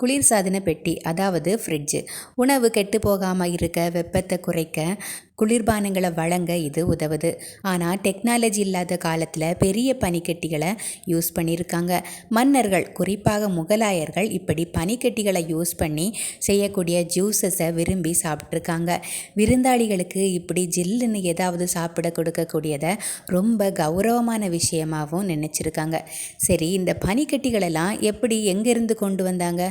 குளிர்சாதன பெட்டி அதாவது ஃப்ரிட்ஜு உணவு கெட்டு போகாமல் இருக்க வெப்பத்தை குறைக்க குளிர்பானங்களை வழங்க இது உதவுது. ஆனால் டெக்னாலஜி இல்லாத காலத்தில் பெரிய பனிக்கட்டிகளை யூஸ் பண்ணியிருக்காங்க மன்னர்கள் குறிப்பாக முகலாயர்கள் இப்படி பனிக்கட்டிகளை யூஸ் பண்ணி செய்யக்கூடிய ஜூஸஸை விரும்பி சாப்பிட்ருக்காங்க விருந்தாளிகளுக்கு இப்படி ஜில்லுன்னு ஏதாவது சாப்பிட கொடுக்கக்கூடியதை ரொம்ப கௌரவமான விஷயமாகவும் நினச்சிருக்காங்க. சரி இந்த பனிக்கட்டிகளெல்லாம் எப்படி எங்கேருந்து கொண்டு வந்தாங்க?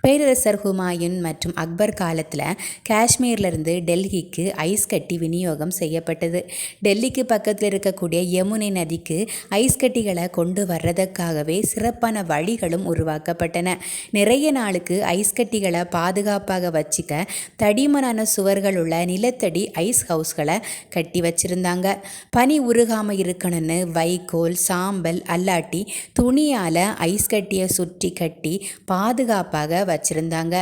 பேரரசர் ஹுமாயூன் மற்றும் அக்பர் காலத்தில் காஷ்மீர்லேருந்து டெல்லிக்கு ஐஸ் கட்டி விநியோகம் செய்யப்பட்டது. டெல்லிக்கு பக்கத்தில் இருக்கக்கூடிய யமுனை நதிக்கு ஐஸ் கட்டிகளை கொண்டு வர்றதுக்காகவே சிறப்பான வழிகளும் உருவாக்கப்பட்டன. நிறைய நாளுக்கு ஐஸ் கட்டிகளை பாதுகாப்பாக வச்சுக்க தடிமனான சுவர்கள் உள்ள நிலத்தடி ஐஸ் ஹவுஸ்களை கட்டி வச்சிருந்தாங்க. பனி உருகாமல் இருக்கணும்னு வைக்கோல் சாம்பல் அல்லாட்டி துணியால் ஐஸ் கட்டியை சுற்றி கட்டி பாதுகாப்பாக வச்சுருந்தாங்க.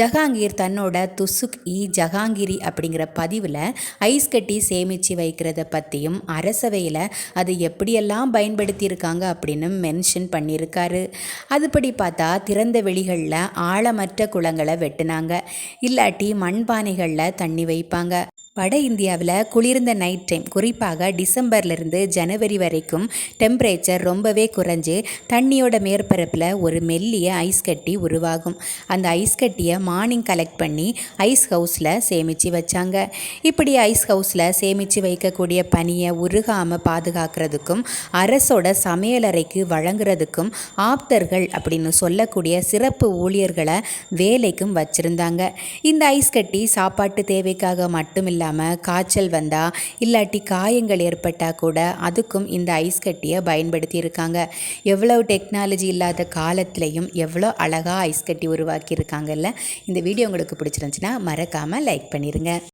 ஜஹாங்கீர் தன்னோட துசுக் இ ஜஹாங்கிரி அப்படிங்கிற பதிவில் ஐஸ் கட்டி சேமித்து வைக்கிறத பற்றியும் அரசவையில் அது எப்படியெல்லாம் பயன்படுத்தியிருக்காங்க அப்படின்னு மென்ஷன் பண்ணியிருக்காரு. அதுபடி பார்த்தா திறந்த வெளிகளில் ஆழமற்ற குளங்களை வெட்டினாங்க. இல்லாட்டி மண்பானைகளில் தண்ணி வைப்பாங்க. வட இந்தியாவில் குளிர்ந்த நைட் டைம் குறிப்பாக டிசம்பர்லேருந்து ஜனவரி வரைக்கும் டெம்பரேச்சர் ரொம்பவே குறைஞ்சு தண்ணியோட மேற்பரப்பில் ஒரு மெல்லிய ஐஸ் கட்டி உருவாகும். அந்த ஐஸ் கட்டியை மார்னிங் கலெக்ட் பண்ணி ஐஸ் ஹவுஸில் சேமித்து வச்சாங்க. இப்படி ஐஸ் ஹவுஸில் சேமித்து வைக்கக்கூடிய பனியை உருகாமல் பாதுகாக்கிறதுக்கும் அரசோட சமையலறைக்கு வழங்குறதுக்கும் ஆப்தர்கள் அப்படின்னு சொல்லக்கூடிய சிறப்பு ஊழியர்களை வேலைக்கும் வச்சுருந்தாங்க. இந்த ஐஸ் கட்டி சாப்பாட்டு தேவைக்காக மட்டுமில்லை இல்லாமல் காய்ச்சல் வந்தால் இல்லாட்டி காயங்கள் ஏற்பட்டால் கூட அதுக்கும் இந்த ஐஸ் கட்டியை பயன்படுத்தி இருக்காங்க எவ்வளோ டெக்னாலஜி இல்லாத காலத்துலேயும் எவ்வளோ அழகாக ஐஸ் கட்டி உருவாக்கியிருக்காங்கல்ல? இந்த வீடியோ உங்களுக்கு பிடிச்சிருந்துச்சின்னா மறக்காமல் லைக் பண்ணிடுங்க